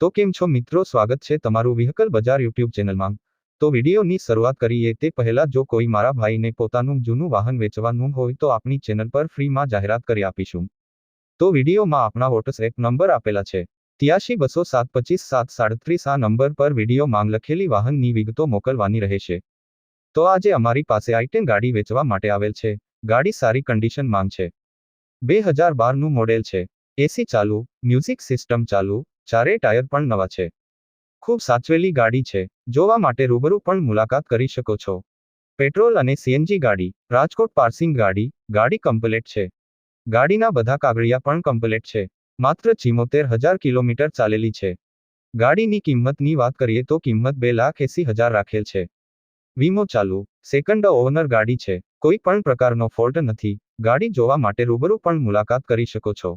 તો કેમ છો મિત્રો? સ્વાગત છે તમારું વ્હીકલ બજાર યુટ્યુબ ચેનલમાં. તો વિડીયોની શરૂઆત કરીએ તે પહેલા જો કોઈ મારા ભાઈને પોતાનું જૂનું વાહન વેચવાનું હોય તો આપણી ચેનલ પર ફ્રીમાં જાહેરાત કરી આપીશું. તો વિડીયોમાં આપણા વોટ્સએપ નંબર આપેલા છે. ત્યાસી બસો સાત પચીસ સાત સાડત્રીસ આ નંબર પર વીડિયો માંગ લખેલી વાહનની વિગતો મોકલવાની રહેશે. તો આજે અમારી પાસે આઈટેન ગાડી વેચવા માટે આવેલ છે. ગાડી સારી કન્ડિશન માંગ છે. બે હજાર બારનું મોડેલ છે. એસી ચાલુ, મ્યુઝિક સિસ્ટમ ચાલુ ચારે ટાયર પણ નવા છે. ખૂબ સાચવેલી ગાડી છે. જોવા માટે રૂબરૂ પણ મુલાકાત કરી શકો છો. પેટ્રોલ અને સીએનજી ગાડી, રાજકોટ પાર્સિંગ ગાડી ગાડી કમ્પ્લેટ છે. ગાડીના બધા કાગળિયા પણ કમ્પ્લેટ છે. માત્ર ચિમોતેર હજાર કિલોમીટર ચાલેલી છે. ગાડીની કિંમતની વાત કરીએ તો કિંમત બે લાખ એસી હજાર રાખેલ છે. વીમો ચાલુ, સેકન્ડ ઓનર ગાડી છે. કોઈ પણ પ્રકારનો ફોલ્ટ નથી. ગાડી જોવા માટે રૂબરૂ પણ મુલાકાત કરી શકો છો.